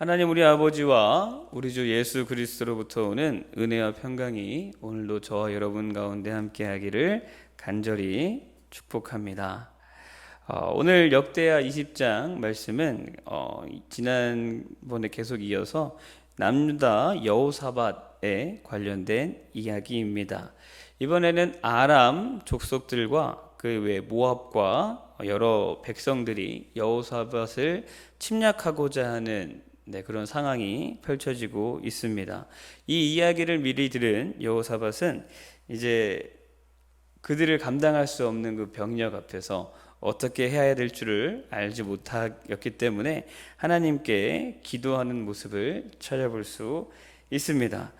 하나님 우리 아버지와 우리 주 예수 그리스도로부터 오는 은혜와 평강이 오늘도 저와 여러분 가운데 함께 하기를 간절히 축복합니다. 어, 오늘 역대하 20장 말씀은 어, 지난번에 계속 이어서 남유다 여호사밧에 관련된 이야기입니다. 이번에는 아람 족속들과 그 외 모압과 여러 백성들이 여호사밧을 침략하고자 하는 네, 그런 상황이 펼쳐지고 있습니다. 이 이야기를 미리 들은 여호사밧은 이제 그들을 감당할 수 없는 그 병력 앞에서 어떻게 해야 될 줄을 알지 못하였기 때문에 하나님께 기도하는 모습을 찾아볼 수 있습니다.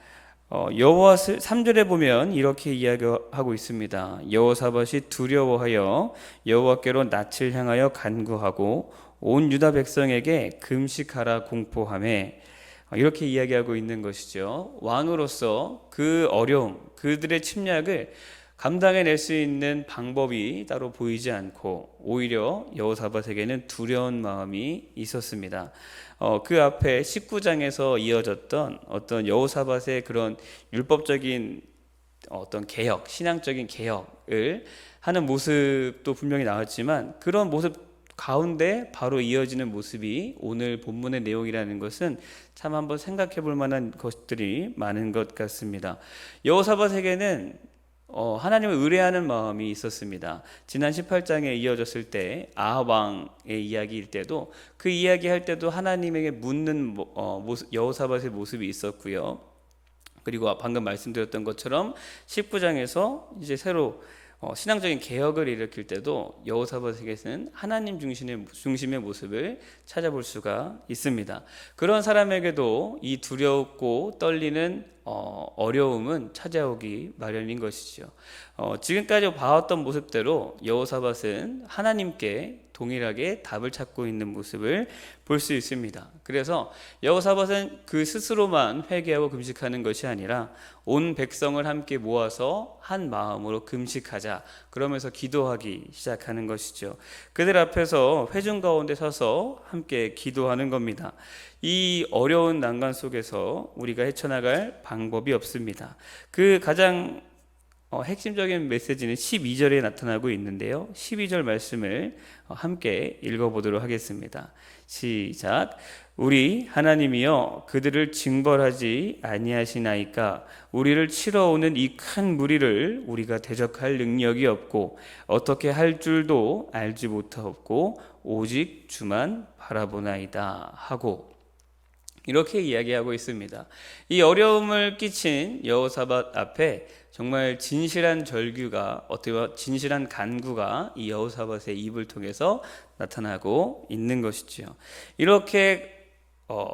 어, 여호와스 3절에 보면 이렇게 이야기하고 있습니다. 여호사밧이 두려워하여 여호와께로 낯을 향하여 간구하고 온 유다 백성에게 금식하라 공포함에 이렇게 이야기하고 있는 것이죠. 왕으로서 그 어려움, 그들의 침략을 감당해낼 수 있는 방법이 따로 보이지 않고 오히려 여호사밧에게는 두려운 마음이 있었습니다. 어, 그 앞에 19장에서 이어졌던 어떤 여호사밧의 그런 율법적인 어떤 개혁, 신앙적인 개혁을 하는 모습도 분명히 나왔지만 그런 모습 가운데 바로 이어지는 모습이 오늘 본문의 내용이라는 것은 참 한번 생각해 볼 만한 것들이 많은 것 같습니다. 여호사밧에게는 어, 하나님을 의뢰하는 마음이 있었습니다. 지난 18장에 이어졌을 때 아왕의 이야기일 때도 그 이야기할 때도 하나님에게 묻는 어, 여호사밧의 모습이 있었고요. 그리고 방금 말씀드렸던 것처럼 19장에서 이제 새로 어, 신앙적인 개혁을 일으킬 때도 여호사밧에게는 하나님 중심의, 중심의 모습을 찾아볼 수가 있습니다. 그런 사람에게도 이 두렵고 떨리는 어, 어려움은 찾아오기 마련인 것이죠. 어, 지금까지 봐왔던 모습대로 여호사밧은 하나님께 동일하게 답을 찾고 있는 모습을 볼 수 있습니다. 그래서 여호사밧은 그 스스로만 회개하고 금식하는 것이 아니라 온 백성을 함께 모아서 한 마음으로 금식하자. 그러면서 기도하기 시작하는 것이죠. 그들 앞에서 회중 가운데 서서 함께 기도하는 겁니다. 이 어려운 난간 속에서 우리가 헤쳐나갈 방법이 없습니다. 그 가장 어, 핵심적인 메시지는 12절에 나타나고 있는데요. 12절 말씀을 어, 함께 읽어보도록 하겠습니다. 시작. 우리 하나님이여 그들을 징벌하지 아니하시나이까 우리를 치러 오는 이 큰 무리를 우리가 대적할 능력이 없고 어떻게 할 줄도 알지 못하옵고 오직 주만 바라보나이다 하고 이렇게 이야기하고 있습니다. 이 어려움을 끼친 여호사밧 앞에 정말 진실한 절규가 어떻게 보면 진실한 간구가 이 여호사밧의 입을 통해서 나타나고 있는 것이지요. 이렇게 어,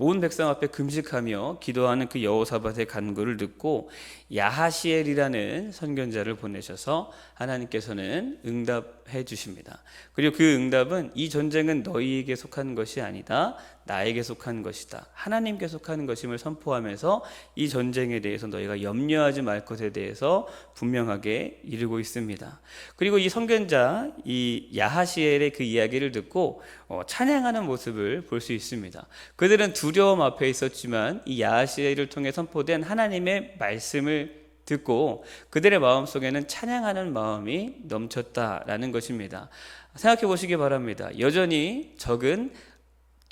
온 백성 앞에 금식하며 기도하는 그 여호사밧의 간구를 듣고 야하시엘이라는 선견자를 보내셔서 하나님께서는 응답해 주십니다. 그리고 그 응답은 이 전쟁은 너희에게 속한 것이 아니다. 나에게 속한 것이다. 하나님께 속하는 것임을 선포하면서 이 전쟁에 대해서 너희가 염려하지 말 것에 대해서 분명하게 이르고 있습니다. 그리고 이 선견자 이 야하시엘의 그 이야기를 듣고 어, 찬양하는 모습을 볼 수 있습니다. 그들은 두려움 앞에 있었지만 이 야하시엘을 통해 선포된 하나님의 말씀을 듣고 그들의 마음 속에는 찬양하는 마음이 넘쳤다라는 것입니다. 생각해 보시기 바랍니다. 여전히 적은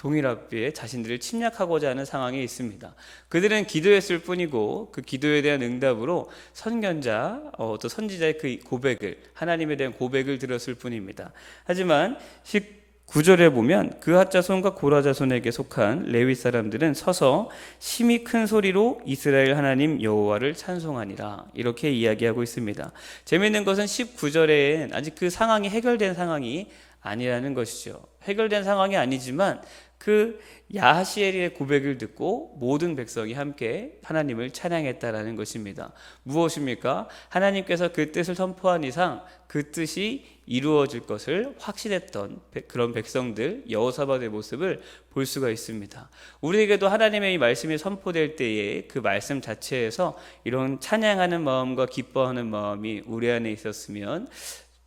동일합비에 자신들을 침략하고자 하는 상황에 있습니다. 그들은 기도했을 뿐이고 그 기도에 대한 응답으로 선견자, 어, 또 선지자의 그 고백을 하나님에 대한 고백을 들었을 뿐입니다. 하지만 19절에 보면 그 하 자손과 고라 자손에게 속한 레위 사람들은 서서 심히 큰 소리로 이스라엘 하나님 여호와를 찬송하니라 이렇게 이야기하고 있습니다. 재미있는 것은 19절엔 아직 그 상황이 해결된 상황이 아니라는 것이죠. 해결된 상황이 아니지만 그 야하시엘의 고백을 듣고 모든 백성이 함께 하나님을 찬양했다라는 것입니다. 무엇입니까? 하나님께서 그 뜻을 선포한 이상 그 뜻이 이루어질 것을 확신했던 그런 백성들 여호사밧의 모습을 볼 수가 있습니다. 우리에게도 하나님의 이 말씀이 선포될 때에 그 말씀 자체에서 이런 찬양하는 마음과 기뻐하는 마음이 우리 안에 있었으면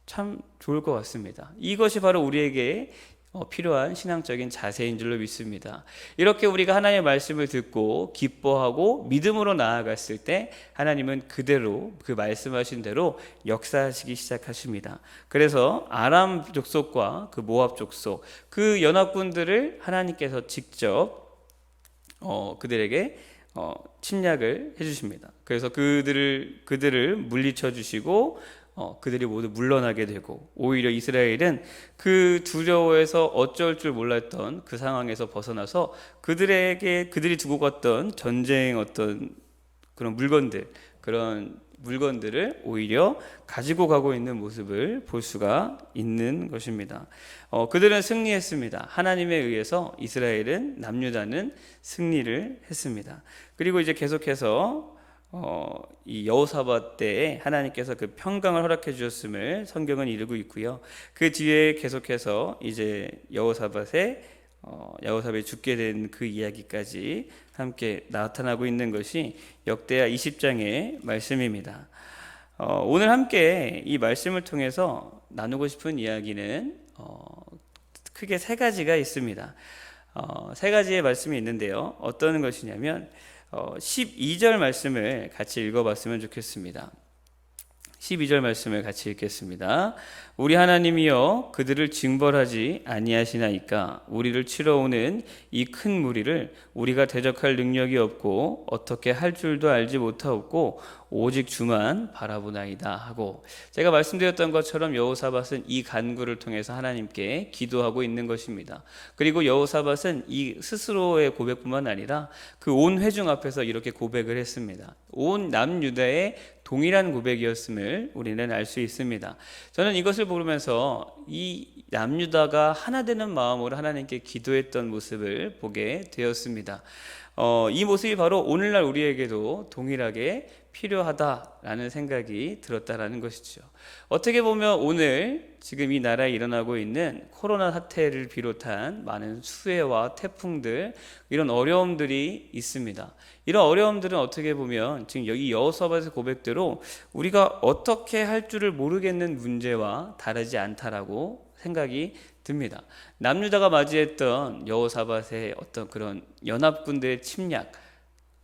참 좋을 것 같습니다. 이것이 바로 우리에게 어, 필요한 신앙적인 자세인 줄로 믿습니다. 이렇게 우리가 하나님의 말씀을 듣고 기뻐하고 믿음으로 나아갔을 때 하나님은 그대로 그 말씀하신 대로 역사하시기 시작하십니다. 그래서 아람 족속과 그 모압 족속 그 연합군들을 하나님께서 직접 어, 그들에게 어, 침략을 해주십니다. 그래서 그들을 그들을 물리쳐 주시고 어, 그들이 모두 물러나게 되고 오히려 이스라엘은 그 두려워에서 어쩔 줄 몰랐던 그 상황에서 벗어나서 그들에게 그들이 두고 갔던 전쟁 어떤 그런 물건들 그런 물건들을 오히려 가지고 가고 있는 모습을 볼 수가 있는 것입니다. 어, 그들은 승리했습니다. 하나님에 의해서 이스라엘은 남유다는 승리를 했습니다. 그리고 이제 계속해서 어, 이 여호사밧 때에 하나님께서 그 평강을 허락해 주셨음을 성경은 이루고 있고요. 그 뒤에 계속해서 이제 여호사밧의 어, 여호사밧이 죽게 된 그 이야기까지 함께 나타나고 있는 것이 역대하 20장의 말씀입니다. 어, 오늘 함께 이 말씀을 통해서 나누고 싶은 이야기는 어, 크게 세 가지가 있습니다. 어, 세 가지의 말씀이 있는데요. 어떤 것이냐면 어, 12절 말씀을 같이 읽어봤으면 좋겠습니다. 12절 말씀을 같이 읽겠습니다. 우리 하나님이여 그들을 징벌하지 아니하시나이까 우리를 치러 오는 이 큰 무리를 우리가 대적할 능력이 없고 어떻게 할 줄도 알지 못하옵고 오직 주만 바라보나이다 하고 제가 말씀드렸던 것처럼 여호사밧은 이 간구를 통해서 하나님께 기도하고 있는 것입니다. 그리고 여호사밧은 이 스스로의 고백뿐만 아니라 그 온 회중 앞에서 이렇게 고백을 했습니다. 온 남유다의 동일한 고백이었음을 우리는 알 수 있습니다. 저는 이것을 보면서 이 남유다가 하나 되는 마음으로 하나님께 기도했던 모습을 보게 되었습니다. 어, 이 모습이 바로 오늘날 우리에게도 동일하게 필요하다라는 생각이 들었다라는 것이죠. 어떻게 보면 오늘 지금 이 나라에 일어나고 있는 코로나 사태를 비롯한 많은 수해와 태풍들 이런 어려움들이 있습니다. 이런 어려움들은 어떻게 보면 지금 여기 여호사밧의 고백대로 우리가 어떻게 할 줄을 모르겠는 문제와 다르지 않다라고 생각이 듭니다. 남유다가 맞이했던 여호사밧의 어떤 그런 연합군들의 침략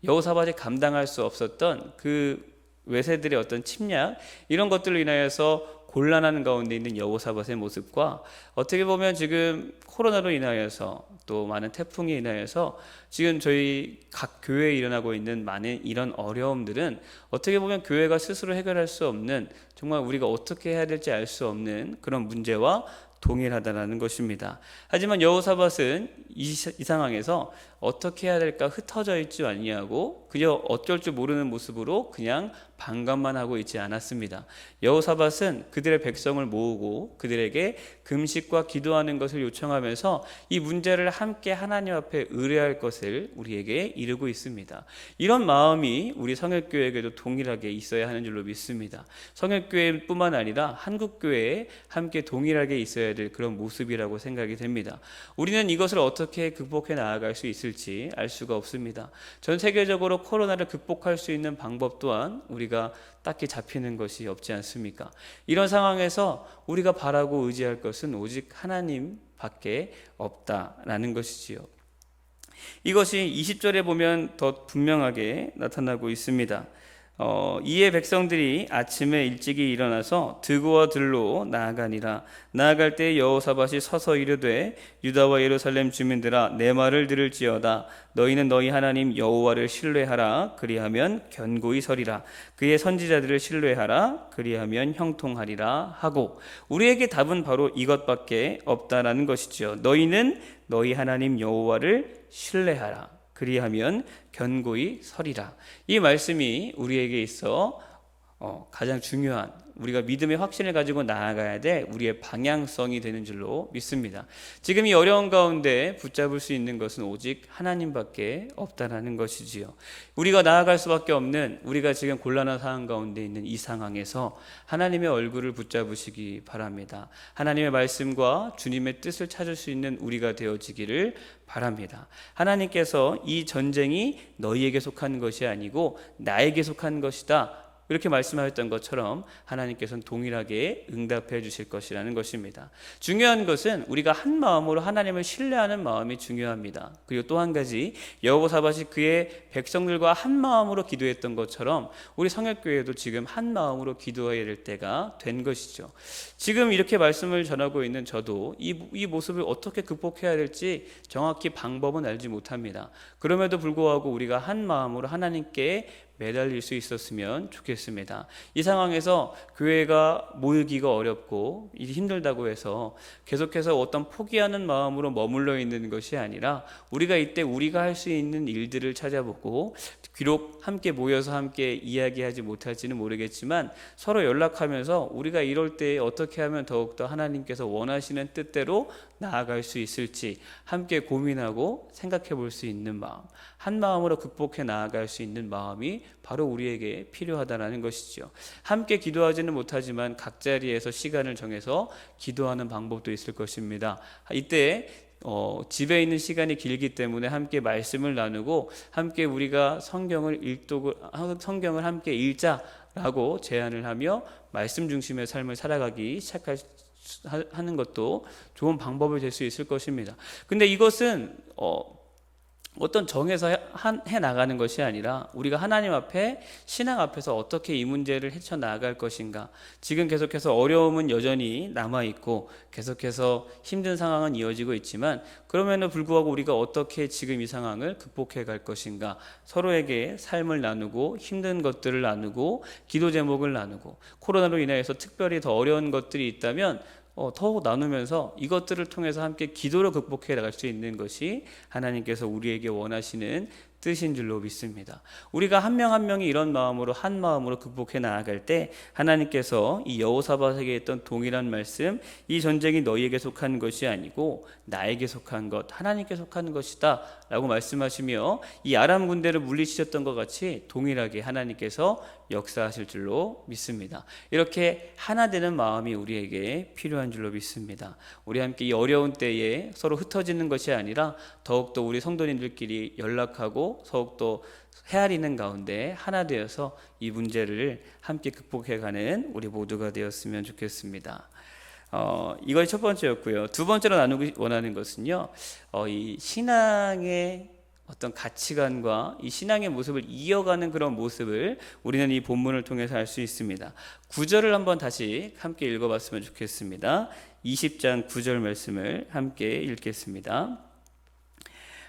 여호사밧이 감당할 수 없었던 그 외세들의 어떤 침략 이런 것들로 인하여서 곤란한 가운데 있는 여호사밧의 모습과 어떻게 보면 지금 코로나로 인하여서 또 많은 태풍에 인하여서 지금 저희 각 교회에 일어나고 있는 많은 이런 어려움들은 어떻게 보면 교회가 스스로 해결할 수 없는 정말 우리가 어떻게 해야 될지 알 수 없는 그런 문제와 동일하다라는 것입니다. 하지만 여호사밧은 이, 이 상황에서 어떻게 해야 될까 흩어져 있지 아니하고 그저 어쩔 줄 모르는 모습으로 그냥 반감만 하고 있지 않았습니다. 여호사밧은 그들의 백성을 모으고 그들에게 금식과 기도하는 것을 요청하면서 이 문제를 함께 하나님 앞에 의뢰할 것을 우리에게 이르고 있습니다. 이런 마음이 우리 성역교회에게도 동일하게 있어야 하는 줄로 믿습니다. 성역교회뿐만 아니라 한국교회에 함께 동일하게 있어야 될 그런 모습이라고 생각이 됩니다. 우리는 이것을 어떻게 극복해 나아갈 수 있을지 알 수가 없습니다. 전 세계적으로 코로나를 극복할 수 있는 방법 또한 우리 가 딱히 잡히는 것이 없지 않습니까? 이런 상황에서 우리가 바라고 의지할 것은 오직 하나님 밖에 없다라는 것이지요. 이것이 20절에 보면 더 분명하게 나타나고 있습니다. 어, 이에 백성들이 아침에 일찍이 일어나서 드고와 들로 나아가니라. 나아갈 때 여호사밧이 서서 이르되 유다와 예루살렘 주민들아 내 말을 들을지어다. 너희는 너희 하나님 여호와를 신뢰하라. 그리하면 견고히 서리라. 그의 선지자들을 신뢰하라. 그리하면 형통하리라 하고. 우리에게 답은 바로 이것밖에 없다라는 것이죠 너희는 너희 하나님 여호와를 신뢰하라 그리하면 견고히 서리라. 이 말씀이 우리에게 있어 어, 가장 중요한 우리가 믿음의 확신을 가지고 나아가야 될 우리의 방향성이 되는 줄로 믿습니다. 지금 이 어려운 가운데 붙잡을 수 있는 것은 오직 하나님밖에 없다라는 것이지요. 우리가 나아갈 수밖에 없는 우리가 지금 곤란한 상황 가운데 있는 이 상황에서 하나님의 얼굴을 붙잡으시기 바랍니다. 하나님의 말씀과 주님의 뜻을 찾을 수 있는 우리가 되어지기를 바랍니다. 하나님께서 이 전쟁이 너희에게 속한 것이 아니고 나에게 속한 것이다. 이렇게 말씀하셨던 것처럼 하나님께서는 동일하게 응답해 주실 것이라는 것입니다. 중요한 것은 우리가 한 마음으로 하나님을 신뢰하는 마음이 중요합니다. 그리고 또 한 가지 여호사밧이 그의 백성들과 한 마음으로 기도했던 것처럼 우리 성역교회도 지금 한 마음으로 기도해야 될 때가 된 것이죠. 지금 이렇게 말씀을 전하고 있는 저도 이, 이 모습을 어떻게 극복해야 될지 정확히 방법은 알지 못합니다. 그럼에도 불구하고 우리가 한 마음으로 하나님께 매달릴 수 있었으면 좋겠습니다. 이 상황에서 교회가 모이기가 어렵고 일이 힘들다고 해서 계속해서 어떤 포기하는 마음으로 머물러 있는 것이 아니라 우리가 이때 우리가 할 수 있는 일들을 찾아보고 비록 함께 모여서 함께 이야기하지 못할지는 모르겠지만 서로 연락하면서 우리가 이럴 때 어떻게 하면 더욱더 하나님께서 원하시는 뜻대로 나아갈 수 있을지 함께 고민하고 생각해 볼 수 있는 마음, 한 마음으로 극복해 나아갈 수 있는 마음이 바로 우리에게 필요하다라는 것이죠. 함께 기도하지는 못하지만 각 자리에서 시간을 정해서 기도하는 방법도 있을 것입니다. 이때 어, 집에 있는 시간이 길기 때문에 함께 말씀을 나누고 함께 우리가 성경을 읽독을 성경을 함께 읽자라고 제안을 하며 말씀 중심의 삶을 살아가기 시작할 하는 것도 좋은 방법이 될 수 있을 것입니다. 근데 이것은 어, 어떤 정해서 해, 해 나가는 것이 아니라 우리가 하나님 앞에 신앙 앞에서 어떻게 이 문제를 헤쳐 나갈 것인가. 지금 계속해서 어려움은 여전히 남아 있고 계속해서 힘든 상황은 이어지고 있지만 그럼에도 불구하고 우리가 어떻게 지금 이 상황을 극복해 갈 것인가. 서로에게 삶을 나누고 힘든 것들을 나누고 기도 제목을 나누고 코로나로 인해서 특별히 더 어려운 것들이 있다면 어, 더욱 나누면서 이것들을 통해서 함께 기도로 극복해 나갈 수 있는 것이 하나님께서 우리에게 원하시는 뜻인 줄로 믿습니다. 우리가 한 명 한 명이 이런 마음으로 한 마음으로 극복해 나아갈 때 하나님께서 이 여호사밧에게 했던 동일한 말씀, 이 전쟁이 너희에게 속한 것이 아니고 나에게 속한 것, 하나님께 속한 것이다라고 말씀하시며 이 아람 군대를 물리치셨던 것 같이 동일하게 하나님께서 역사하실 줄로 믿습니다. 이렇게 하나 되는 마음이 우리에게 필요한 줄로 믿습니다. 우리 함께 이 어려운 때에 서로 흩어지는 것이 아니라 더욱더 우리 성도님들끼리 연락하고 더욱더 헤아리는 가운데 하나 되어서 이 문제를 함께 극복해가는 우리 모두가 되었으면 좋겠습니다. 어, 이것이 첫 번째였고요. 두 번째로 나누기 원하는 것은요, 어, 이 신앙의 어떤 가치관과 이 신앙의 모습을 이어가는 그런 모습을 우리는 이 본문을 통해서 알 수 있습니다. 구절을 한번 다시 함께 읽어봤으면 좋겠습니다. 20장 9절 말씀을 함께 읽겠습니다.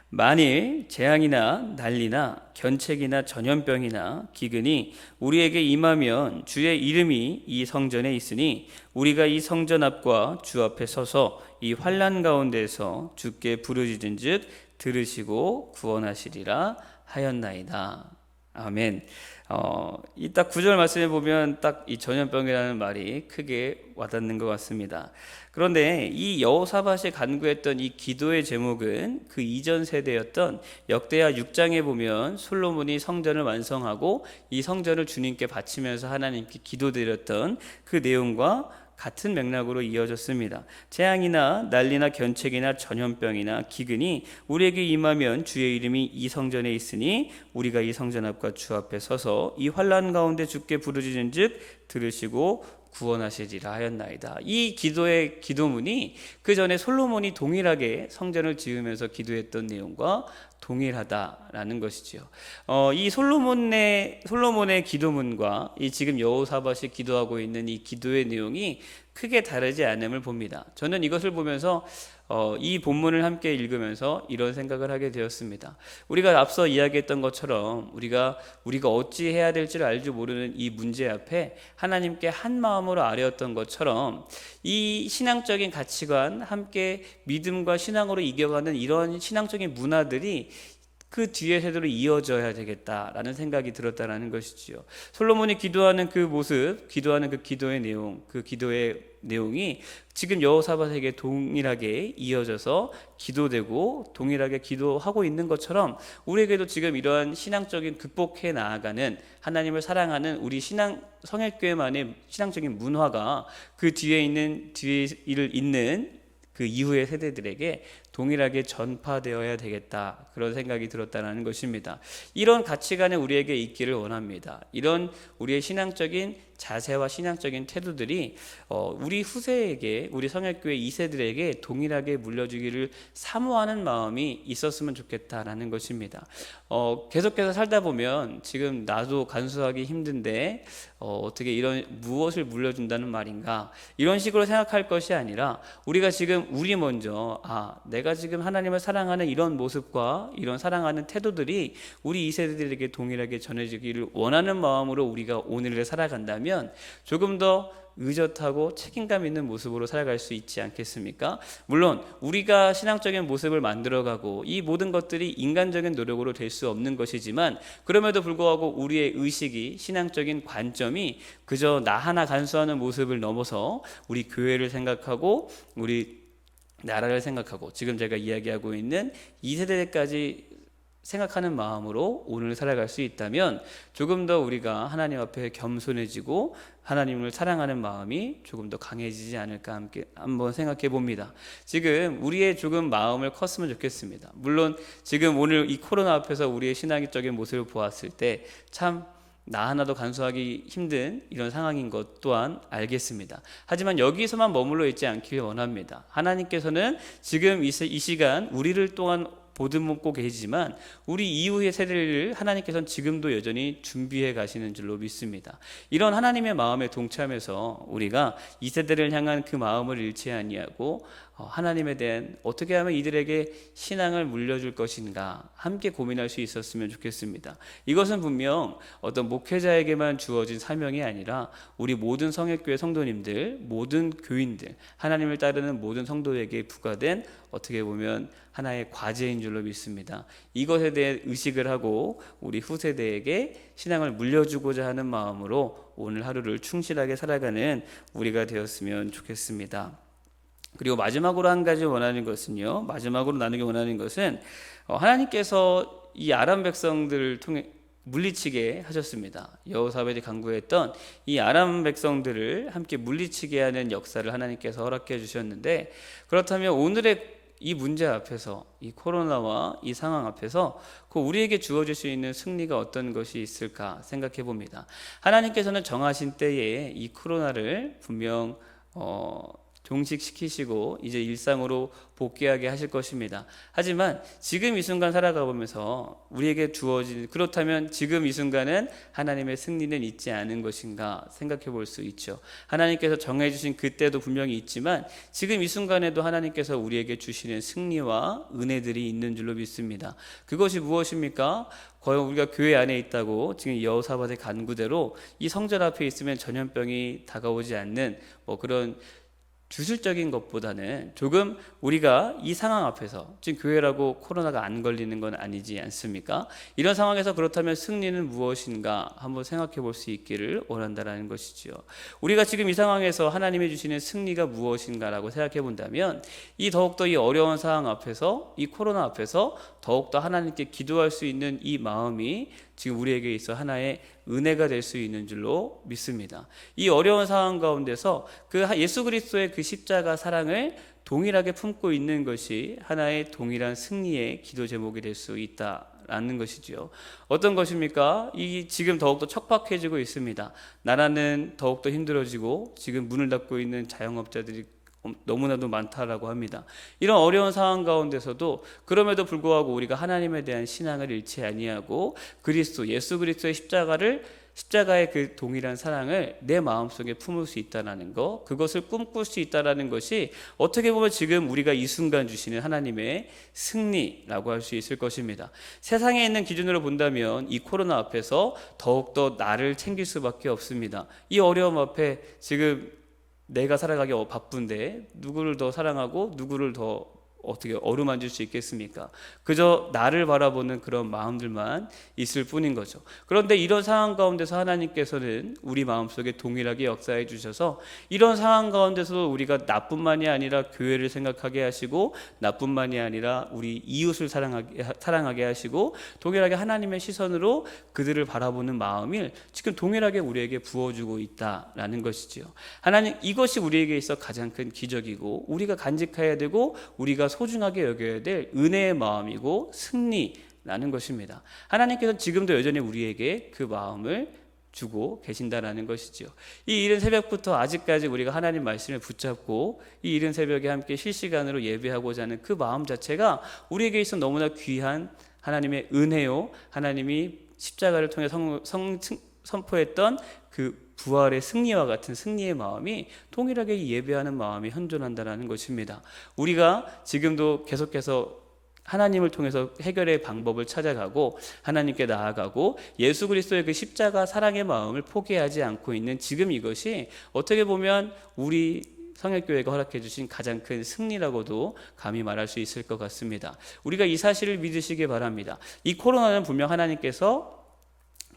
만일 재앙이나 난리나 견책이나 전염병이나 기근이 우리에게 임하면 주의 이름이 이 성전에 있으니 우리가 이 성전 앞과 주 앞에 서서 이 환란 가운데서 주께 부르짖은즉 들으시고 구원하시리라 하였나이다. 아멘. 어, 이딱 구절 말씀에 보면 딱 이 전염병이라는 말이 크게 와닿는 것 같습니다. 그런데 이 여호사밧이 간구했던 이 기도의 제목은 그 이전 세대였던 역대하 6장에 보면 솔로몬이 성전을 완성하고 이 성전을 주님께 바치면서 하나님께 기도드렸던 그 내용과 같은 맥락으로 이어졌습니다. 재앙이나 난리나 견책이나 전염병이나 기근이 우리에게 임하면 주의 이름이 이 성전에 있으니 우리가 이 성전 앞과 주 앞에 서서 이 환란 가운데 주께 부르짖은즉 들으시고 구원하시리라 하였나이다. 이 기도의 기도문이 그 전에 솔로몬이 동일하게 성전을 지으면서 기도했던 내용과 동일하다라는 것이지요. 어, 이 솔로몬의 솔로몬의 기도문과 이 지금 여호사밧이 기도하고 있는 이 기도의 내용이 크게 다르지 않음을 봅니다. 저는 이것을 보면서 어, 이 본문을 함께 읽으면서 이런 생각을 하게 되었습니다. 우리가 앞서 이야기했던 것처럼 우리가 우리가 어찌 해야 될지를 알지 모르는 이 문제 앞에 하나님께 한 마음으로 아뢰었던 것처럼 이 신앙적인 가치관 함께 믿음과 신앙으로 이겨가는 이런 신앙적인 문화들이 그 뒤의 세대로 이어져야 되겠다라는 생각이 들었다라는 것이지요. 솔로몬이 기도하는 그 모습, 기도하는 그 기도의 내용, 그 기도의 내용이 지금 여호사밧에게 동일하게 이어져서 기도되고 동일하게 기도하고 있는 것처럼 우리에게도 지금 이러한 신앙적인 극복해 나아가는 하나님을 사랑하는 우리 신앙 성일교회만의 신앙적인 문화가 그 뒤에 있는 뒤에 를 잇는 그 이후의 세대들에게 동일하게 전파되어야 되겠다. 그런 생각이 들었다는 것입니다. 이런 가치관이 우리에게 있기를 원합니다. 이런 우리의 신앙적인 자세와 신앙적인 태도들이 어, 우리 후세에게 우리 성약교회 2세들에게 동일하게 물려주기를 사모하는 마음이 있었으면 좋겠다라는 것입니다. 어, 계속해서 살다 보면 지금 나도 간수하기 힘든데 어, 어떻게 이런 무엇을 물려준다는 말인가 이런 식으로 생각할 것이 아니라 우리가 지금 우리 먼저 아 내가 지금 하나님을 사랑하는 이런 모습과 이런 사랑하는 태도들이 우리 2세들에게 동일하게 전해지기를 원하는 마음으로 우리가 오늘을 살아간다면 조금 더 의젓하고 책임감 있는 모습으로 살아갈 수 있지 않겠습니까? 물론 우리가 신앙적인 모습을 만들어가고 이 모든 것들이 인간적인 노력으로 될 수 없는 것이지만 그럼에도 불구하고 우리의 의식이 신앙적인 관점이 그저 나 하나 간수하는 모습을 넘어서 우리 교회를 생각하고 우리 나라를 생각하고 지금 제가 이야기하고 있는 2세대까지 생각하는 마음으로 오늘 살아갈 수 있다면 조금 더 우리가 하나님 앞에 겸손해지고 하나님을 사랑하는 마음이 조금 더 강해지지 않을까 함께 한번 생각해 봅니다. 지금 우리의 조금 마음을 컸으면 좋겠습니다. 물론 지금 오늘 이 코로나 앞에서 우리의 신앙적인 모습을 보았을 때 참 나 하나도 간수하기 힘든 이런 상황인 것 또한 알겠습니다. 하지만 여기서만 머물러 있지 않길 원합니다. 하나님께서는 지금 이 시간 우리를 또한 보듬고 계시지만 우리 이후의 세대를 하나님께서는 지금도 여전히 준비해 가시는 줄로 믿습니다. 이런 하나님의 마음에 동참해서 우리가 이 세대를 향한 그 마음을 잃지 아니하고 어, 하나님에 대한 어떻게 하면 이들에게 신앙을 물려줄 것인가 함께 고민할 수 있었으면 좋겠습니다. 이것은 분명 어떤 목회자에게만 주어진 사명이 아니라 우리 모든 성역교회 성도님들, 모든 교인들, 하나님을 따르는 모든 성도에게 부과된 어떻게 보면 하나의 과제인 줄로 믿습니다. 이것에 대해 의식을 하고 우리 후세대에게 신앙을 물려주고자 하는 마음으로 오늘 하루를 충실하게 살아가는 우리가 되었으면 좋겠습니다. 그리고 마지막으로 한 가지 원하는 것은요. 마지막으로 나누기 원하는 것은 어, 하나님께서 이 아람 백성들을 통해 물리치게 하셨습니다. 여호사벳이 강구했던 이 아람 백성들을 함께 물리치게 하는 역사를 하나님께서 허락해 주셨는데 그렇다면 오늘의 이 문제 앞에서 이 코로나와 이 상황 앞에서 그 우리에게 주어질 수 있는 승리가 어떤 것이 있을까 생각해 봅니다. 하나님께서는 정하신 때에 이 코로나를 분명 어, 종식시키시고 이제 일상으로 복귀하게 하실 것입니다. 하지만 지금 이 순간 살아가 보면서 우리에게 주어진 그렇다면 지금 이 순간은 하나님의 승리는 있지 않은 것인가 생각해 볼 수 있죠. 하나님께서 정해 주신 그때도 분명히 있지만 지금 이 순간에도 하나님께서 우리에게 주시는 승리와 은혜들이 있는 줄로 믿습니다. 그것이 무엇입니까? 과연 우리가 교회 안에 있다고 지금 여호사밧의 간구대로 이 성전 앞에 있으면 전염병이 다가오지 않는 뭐 그런 주술적인 것보다는 조금 우리가 이 상황 앞에서 지금 교회라고 코로나가 안 걸리는 건 아니지 않습니까? 이런 상황에서 그렇다면 승리는 무엇인가 한번 생각해 볼 수 있기를 원한다라는 것이지요. 우리가 지금 이 상황에서 하나님이 주시는 승리가 무엇인가라고 생각해 본다면 이 더욱더 이 어려운 상황 앞에서 이 코로나 앞에서 더욱더 하나님께 기도할 수 있는 이 마음이 지금 우리에게 있어 하나의 은혜가 될 수 있는 줄로 믿습니다. 이 어려운 상황 가운데서 그 예수 그리스도의 그 십자가 사랑을 동일하게 품고 있는 것이 하나의 동일한 승리의 기도 제목이 될 수 있다. 라는 것이지요. 어떤 것입니까? 이 지금 더욱더 척박해지고 있습니다. 나라는 더욱더 힘들어지고 지금 문을 닫고 있는 자영업자들이 너무나도 많다라고 합니다. 이런 어려운 상황 가운데서도 그럼에도 불구하고 우리가 하나님에 대한 신앙을 잃지 아니하고 그리스도 예수 그리스도의 십자가를 십자가의 그 동일한 사랑을 내 마음속에 품을 수 있다라는 거, 그것을 꿈꿀 수 있다라는 것이 어떻게 보면 지금 우리가 이 순간 주시는 하나님의 승리라고 할 수 있을 것입니다. 세상에 있는 기준으로 본다면 이 코로나 앞에서 더욱더 나를 챙길 수밖에 없습니다. 이 어려움 앞에 지금 내가 살아가기 어, 바쁜데 누구를 더 사랑하고 누구를 더 어떻게 어루만질 수 있겠습니까? 그저 나를 바라보는 그런 마음들만 있을 뿐인 거죠. 그런데 이런 상황 가운데서 하나님께서는 우리 마음속에 동일하게 역사해 주셔서 이런 상황 가운데서 우리가 나뿐만이 아니라 교회를 생각하게 하시고 나뿐만이 아니라 우리 이웃을 사랑하게, 사랑하게 하시고 동일하게 하나님의 시선으로 그들을 바라보는 마음을 지금 동일하게 우리에게 부어주고 있다라는 것이지요. 하나님 이것이 우리에게 있어 가장 큰 기적이고 우리가 간직해야 되고 우리가 소중하게 여겨야 될 은혜의 마음이고 승리라는 것입니다. 하나님께서 지금도 여전히 우리에게 그 마음을 주고 계신다라는 것이지요. 이 이른 새벽부터 아직까지 우리가 하나님 말씀을 붙잡고 이 이른 새벽에 함께 실시간으로 예배하고자 하는 그 마음 자체가 우리에게 있어 너무나 귀한 하나님의 은혜요. 하나님이 십자가를 통해 성, 성, 선포했던 그 부활의 승리와 같은 승리의 마음이 동일하게 예배하는 마음이 현존한다라는 것입니다. 우리가 지금도 계속해서 하나님을 통해서 해결의 방법을 찾아가고 하나님께 나아가고 예수 그리스도의 그 십자가 사랑의 마음을 포기하지 않고 있는 지금 이것이 어떻게 보면 우리 성역교회가 허락해 주신 가장 큰 승리라고도 감히 말할 수 있을 것 같습니다. 우리가 이 사실을 믿으시기 바랍니다. 이 코로나는 분명 하나님께서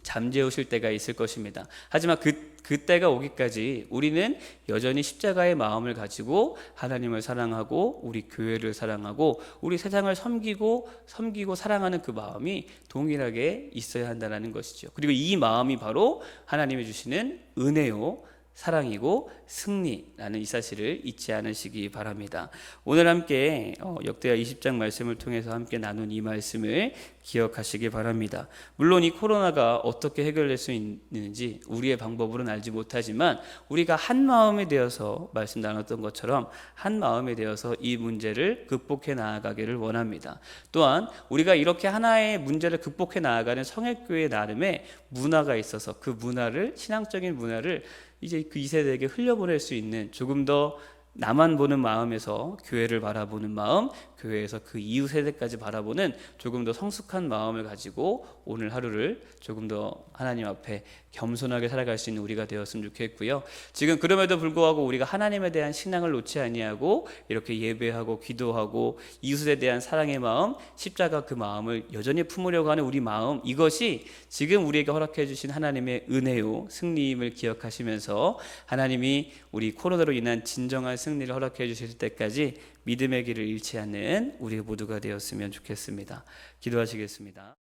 잠재우실 때가 있을 것입니다. 하지만 그 그때가 오기까지 우리는 여전히 십자가의 마음을 가지고 하나님을 사랑하고 우리 교회를 사랑하고 우리 세상을 섬기고 섬기고 사랑하는 그 마음이 동일하게 있어야 한다는 것이죠. 그리고 이 마음이 바로 하나님이 주시는 은혜요. 사랑이고 승리라는 이 사실을 잊지 않으시기 바랍니다. 오늘 함께 어, 역대하 20장 말씀을 통해서 함께 나눈 이 말씀을 기억하시기 바랍니다. 물론 이 코로나가 어떻게 해결될 수 있는지 우리의 방법으로는 알지 못하지만 우리가 한 마음이 되어서 말씀 나눴던 것처럼 한 마음이 되어서 이 문제를 극복해 나아가기를 원합니다. 또한 우리가 이렇게 하나의 문제를 극복해 나아가는 성액교회 나름의 문화가 있어서 그 문화를 신앙적인 문화를 이제 그 2세대에게 흘려보낼 수 있는 조금 더 나만 보는 마음에서 교회를 바라보는 마음, 교회에서 그 이후 세대까지 바라보는 조금 더 성숙한 마음을 가지고 오늘 하루를 조금 더 하나님 앞에 겸손하게 살아갈 수 있는 우리가 되었으면 좋겠고요. 지금 그럼에도 불구하고 우리가 하나님에 대한 신앙을 놓지 아니하고 이렇게 예배하고 기도하고 이웃에 대한 사랑의 마음, 십자가 그 마음을 여전히 품으려고 하는 우리 마음 이것이 지금 우리에게 허락해 주신 하나님의 은혜요 승리임을 기억하시면서 하나님이 우리 코로나로 인한 진정한 승리를 허락해 주실 때까지 믿음의 길을 잃지 않는 우리 모두가 되었으면 좋겠습니다. 기도하시겠습니다.